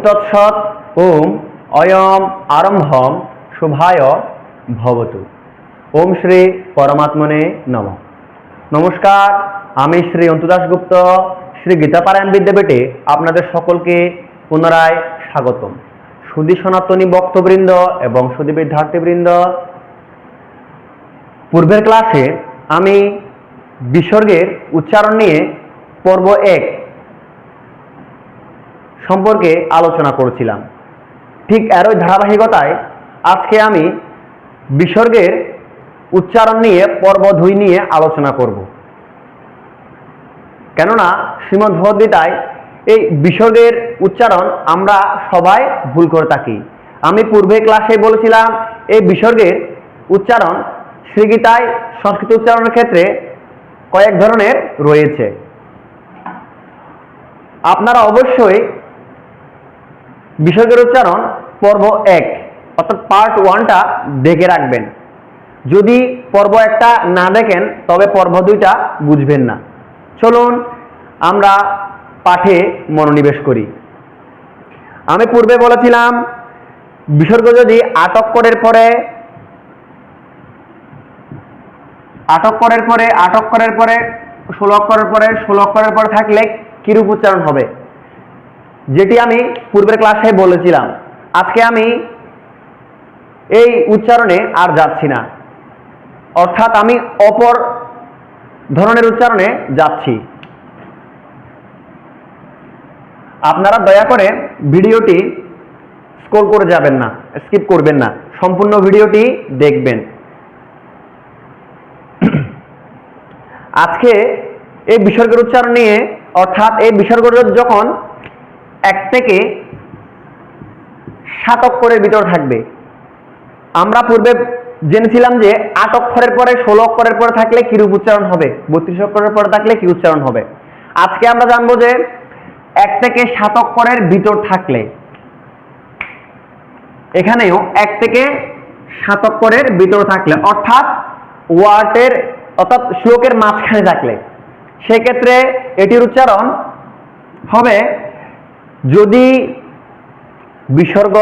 তৎসৎ ওম অয়ম আরম্ভম শুভায় ভবতু। ওম শ্রী পরমাত্মনে নম। নমস্কার, আমি শ্রী অন্তুদাস গুপ্ত, শ্রী গীতাপারায়ণ বিদ্যাপীঠে আপনাদের সকলকে পুনরায় স্বাগতম। সুদী সনাতনী বক্তবৃন্দ এবং সুদী বিদ্যার্থীবৃন্দ, পূর্বের ক্লাসে আমি বিসর্গের উচ্চারণ নিয়ে পর্ব এক সম্পর্কে আলোচনা করেছিলাম। ঠিক এরই ধারাবাহিকতায় আজকে আমি বিসর্গের উচ্চারণ নিয়ে, পর্ব দুই নিয়ে আলোচনা করব। কেননা শ্রীমদ্ ভগবদ্গীতায় এই বিসর্গের উচ্চারণ আমরা সবাই ভুল করে থাকি। আমি পূর্বে ক্লাসে বলেছিলাম, এই বিসর্গের উচ্চারণ শ্রীগীতায় সংস্কৃত উচ্চারণের ক্ষেত্রে কয়েক ধরনের রয়েছে। আপনারা অবশ্যই বিসর্গের উচ্চারণ পর্ব এক, অর্থাৎ পার্ট ওয়ানটা দেখে রাখবেন। যদি পর্ব একটা না দেখেন, তবে পর্ব দুইটা বুঝবেন না। চলুন আমরা পাঠে মনোনিবেশ করি। আমি পূর্বে বলেছিলাম, বিসর্গ যদি আটক করের পরে, আটক করার পরে, আটক করার পরে ষোলো অক্ষরের পরে ষোলো অক্ষরের পরে থাকলে কিরূপ উচ্চারণ হবে? যেটি আমি পূর্বের ক্লাসে বলেছিলাম। আজকে আমি এই উচ্চারণে আর যাচ্ছি না। অর্থাৎ আমি অপর ধরনের উচ্চারণে যাচ্ছি। আপনারা দয়া করে ভিডিওটি স্কোর করে যাবেন না, স্কিপ করবেন না, সম্পূর্ণ ভিডিওটি দেখবেন। আজকে এই বিসর্গের উচ্চারণ নিয়ে, অর্থাৎ এই বিসর্গ যখন এক থেকে সাত অক্ষরের ভিতর থাকবে। আমরা পূর্বে জেনেছিলাম যে আট অক্ষরের পরে ষোলো অক্ষরের পরে থাকলে কিরূপ উচ্চারণ হবে? বত্রিশ অক্ষরের পরে থাকলে কি উচ্চারণ হবে? আজকে আমরা জানব যে এক থেকে সাত অক্ষরের ভিতর থাকলে, এখানেও এক থেকে সাত অক্ষরের ভিতর থাকলে, অর্থাৎ ওয়ার্ডের, অর্থাৎ শ্লোকের মাঝখানে থাকলে, সেক্ষেত্রে এটির উচ্চারণ হবে যদি বিসর্গ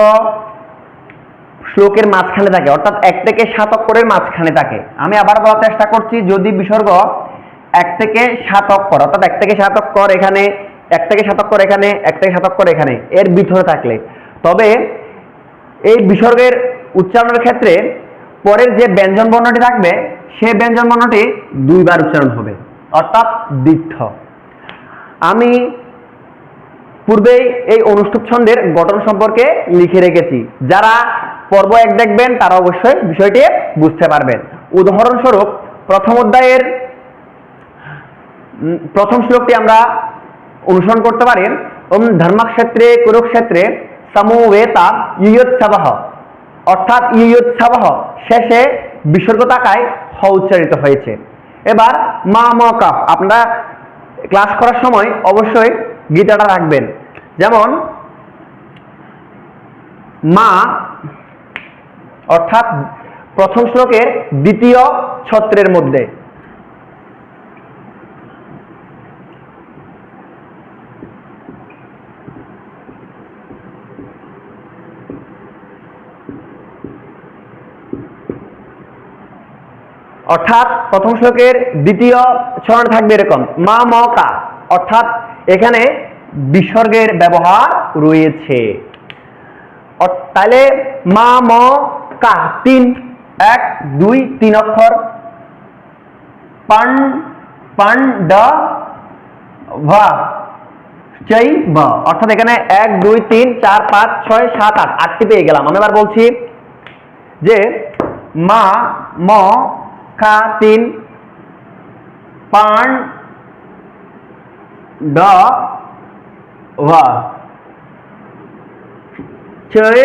শ্লোকের মাঝখানে থাকে, অর্থাৎ এক থেকে সাত অক্ষরের মাঝখানে থাকে, আমি আবার বলার চেষ্টা করছি, যদি বিসর্গ এক থেকে সাত অক্ষর, অর্থাৎ এক থেকে সাত অক্ষর এখানে, এক থেকে সাত অক্ষর এখানে, এক থেকে সাত অক্ষর এখানে, এর ভিতরে থাকলে, তবে এই বিসর্গের উচ্চারণের ক্ষেত্রে পরের যে ব্যঞ্জন বর্ণটি থাকবে, সে ব্যঞ্জন বর্ণটি দুইবার উচ্চারণ হবে, অর্থাৎ দীর্ঘ আমি পূর্বেই এই অনুষ্ঠুপ ছন্দের গঠন সম্পর্কে লিখে রেখেছি। যারা পর্ব এক দেখবেন, তারা অবশ্যই বিষয়টি বুঝতে পারবেন। উদাহরণস্বরূপ, প্রথম অধ্যায়ের প্রথম শ্লোকটি আমরা অনুসরণ করতে পারি। ওম ধর্মক্ষেত্রে, কুরুক্ষেত্রে সমবেতা ইয়োৎসবহ অর্থাৎ ইয়োৎসবহ শেষে বিসর্গ তাকায় হ উচ্চারিত হয়েছে। এবার মা ম কাফ আপনারা ক্লাস করার সময় অবশ্যই গীতাটা রাখবেন। যেমন, মা, অর্থাৎ প্রথম শ্লোকের দ্বিতীয় ছত্রের মধ্যে। অর্থাৎ প্রথম শ্লোকের দ্বিতীয় চরণ থাকবে এরকম, মা ম কা অর্থাৎ এখানে বিসর্গের ব্যবহার রয়েছে। তাহলে মা, ম, কা, তিন, এক, দুই, তিন অক্ষর। পান পান, ড, ভা ব। অর্থাৎ এখানে এক, দুই, তিন, চার, পাঁচ, ছয়, সাত, আট, আটটি পেয়ে গেলাম। আমি এবার বলছি যে মা, ম খা তিন, পান ড ভা। চয়ে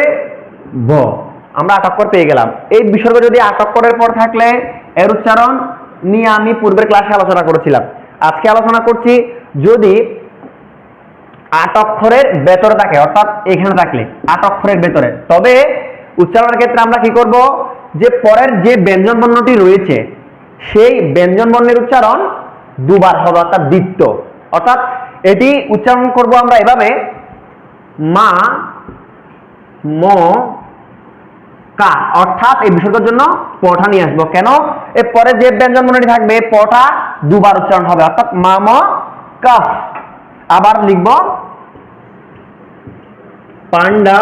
অক্ষর পেয়ে গেলাম। এই বিসর্গ যদি আট অক্ষরের পর থাকলে, এর উচ্চারণ নিয়ে আমি পূর্বের ক্লাসে আলোচনা করেছিলাম। আজকে আলোচনা করছি যদি আট অক্ষরের ভেতরে থাকে, অর্থাৎ এখানে থাকলে আট অক্ষরের ভেতরে। তবে উচ্চারণের ক্ষেত্রে আমরা কি করব? যে পরের যে ব্যঞ্জন বর্ণটি রয়েছে, সেই ব্যঞ্জন বর্ণের উচ্চারণ দুবার হবে, অর্থাৎ দ্বিত্ব অর্থাৎ এটি উচ্চারণ করব আমরা এভাবে, মা, ম, কা, অর্থাৎ এই বিসর্গের জন্য পটা নিয়ে আসব। কেন? এর পরে যে ব্যঞ্জন বর্ণটি থাকবে পটা দুবার উচ্চারণ হবে। অর্থাৎ মা, ম কাফ আবার লিখব, পান্ডা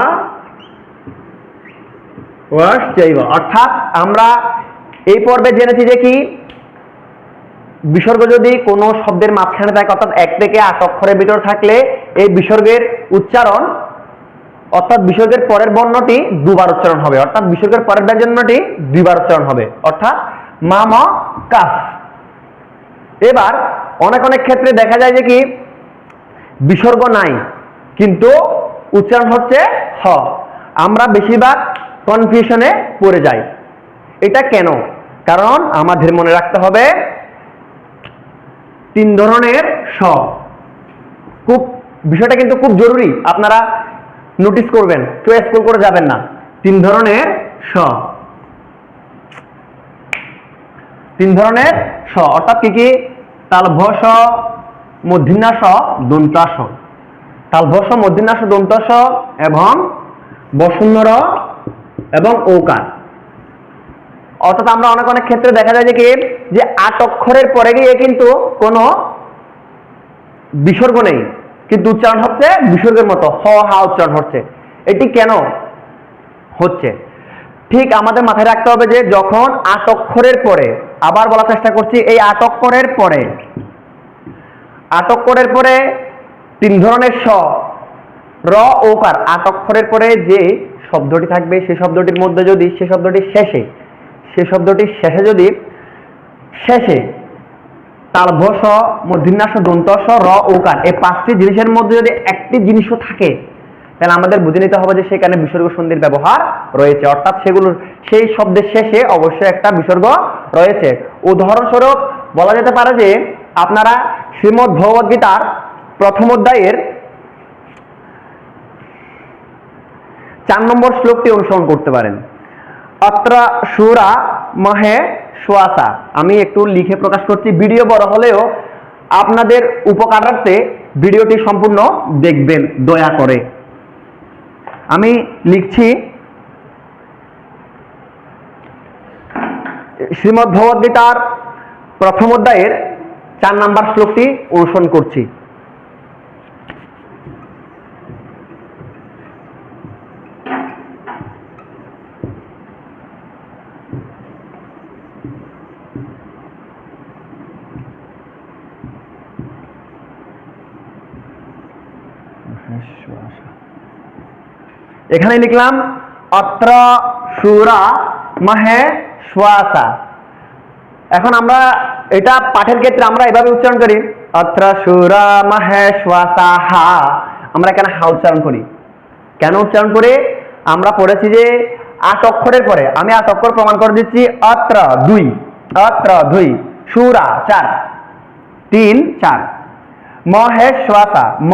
অর্থাৎ আমরা এই পর্বে জেনেছি যে কি? বিসর্গ যদি কোনো শব্দের মাঝখানে থাকে, অর্থাৎ এক থেকে আট অক্ষরের ভিতর থাকলে এই বিসর্গের উচ্চারণ, অর্থাৎ বিসর্গের পরের বর্ণটি দুবার উচ্চারণ হবে। অর্থাৎ বিসর্গের পরের ব্যঞ্জনটি দুইবার উচ্চারণ হবে। অর্থাৎ মা ম কাফ এবার অনেক অনেক ক্ষেত্রে দেখা যায় যে কি, বিসর্গ নাই, কিন্তু উচ্চারণ হচ্ছে হ। আমরা বেশিরভাগ কনফিউশনে পড়ে যাই। এটা কেন? কারণ আমাদের মনে রাখতে হবে তিন ধরনের স খুব, বিষয়টা কিন্তু খুব জরুরি। আপনারা নোটিস করবেন, কেউ স্কুল করে যাবেন না। তিন ধরনের স তিন ধরনের স অর্থাৎ কি কি? তালভস মধ্যিন্যাস দন্তাস তালভস মধ্যিন্যাস দন্তাস এবং বসুন্ধর এবং ঔকার। অর্থাৎ আমরা অনেক অনেক ক্ষেত্রে দেখা যায় যে কি? যে আট অক্ষরের পরে গিয়ে কিন্তু কোনো বিসর্গ নেই। কিন্তু উচ্চারণ হচ্ছে, বিসর্গের মতো, হ, হা উচ্চারণ হচ্ছে। এটি কেন হচ্ছে? ঠিক আমাদের মাথায় রাখতে হবে যে যখন আট অক্ষরের পরে, আবার বলার চেষ্টা করছি, এই আট অক্ষরের পরে, আট অক্ষরের পরে তিন ধরনের স, র ওকার আট অক্ষরের পরে যে শব্দটি থাকবে সেই শব্দটির মধ্যে যদি, সে শব্দটির শেষে সে শব্দটির শেষে যদি শেষে তালভস মূর্ধন্যাস দন্তস র ওকার এই পাঁচটি জিনিসের মধ্যে যদি একটি জিনিসও থাকে, তাহলে আমাদের বুঝে নিতে হবে যে সেখানে বিসর্গ সন্ধির ব্যবহার রয়েছে। অর্থাৎ সেগুলোর সেই শব্দের শেষে অবশ্যই একটা বিসর্গ রয়েছে। উদাহরণস্বরূপ বলা যেতে পারে যে আপনারা শ্রীমদ্ ভগবদ গীতার প্রথম অধ্যায়ের চার নম্বর শ্লোকটি অনুসরণ করতে পারেন। অত্র সুরা মহে সোয়াসা। আমি একটু লিখে প্রকাশ করছি। ভিডিও বড় হলেও আপনাদের উপকারার্থে ভিডিওটি সম্পূর্ণ দেখবেন, দয়া করে। আমি লিখছি, শ্রীমদ্ ভগবদ্গীতার প্রথম অধ্যায়ের চার নাম্বার শ্লোকটি অনুসরণ করছি। এখানে লিখলাম, অত্র সুরা মহে শ্বাসা এখন আমরা এটা পাঠের ক্ষেত্রে আমরা এভাবে উচ্চারণ করি, অত্র সুরা মাহে শ্বাসা হা আমরা এখানে হা উচ্চারণ করি। কেন উচ্চারণ করি? আমরা পড়েছি যে আট অক্ষরের পরে। আমি আট অক্ষর প্রমাণ করে দিচ্ছি, অত্র দুই অত্র দুই, সুরা চার, তিন, চার। ম হে শ্বাসা ম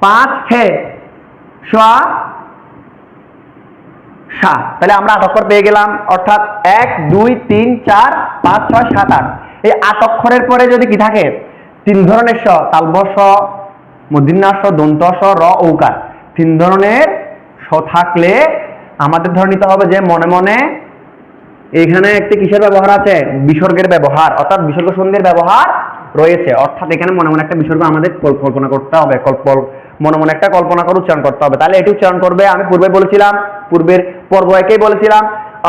পাঁচ হে সাত তাহলে আমরা আট অক্ষর পেয়ে গেলাম, অর্থাৎ এক, দুই, তিন, চার, পাঁচ, ছয়, সাত, আট। এই আট অক্ষরের পরে যদি কি থাকে, তিন ধরনের স তালবস মদিন্যাস দন্তস র, ঔকার। তিন ধরনের স থাকলে আমাদের ধরে নিতে হবে যে মনে মনে এখানে একটি কিসের ব্যবহার আছে? বিসর্গের ব্যবহার, অর্থাৎ বিসর্গ সন্ধির ব্যবহার রয়েছে। অর্থাৎ এখানে মনে মনে একটা বিসর্গ আমাদের কল্পনা করতে হবে মনে মনে একটা কল্পনা করে উচ্চারণ করতে হবে। তাহলে এটি উচ্চারণ করবে, আমি পূর্বে বলেছিলাম, পূর্বের পর্ব একেই বলেছিলাম,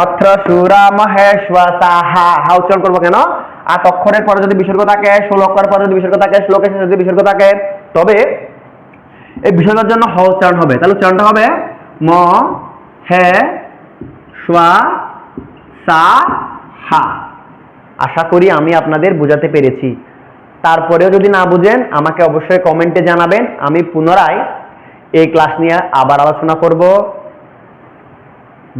অত্র সুরা মহেশ্বসা হা হা উচ্চারণ করব কেন? আট অক্ষরের পরে যদি বিসর্গ থাকে, ষোলো অক্ষরের পরে যদি বিসর্গ থাকে, শ্লোকের শেষে যদি বিসর্গ থাকে, তবে এই বিসর্গের জন্য হ উচ্চারণ হবে। তাহলে উচ্চারণটা হবে ম, হে, স্বা সা, হা। আশা করি আমি আপনাদের বোঝাতে পেরেছি। তারপরেও যদি না বুঝেন, আমাকে অবশ্যই কমেন্টে জানাবেন। আমি পুনরায় এই ক্লাস নিয়ে আবার আলোচনা করব।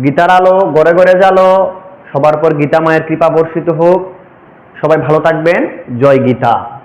গীতার আলো গড়ে গড়ে জালো সবার পর গীতা মায়ের কৃপা বর্ষিত হোক। সবাই ভালো থাকবেন। জয় গীতা।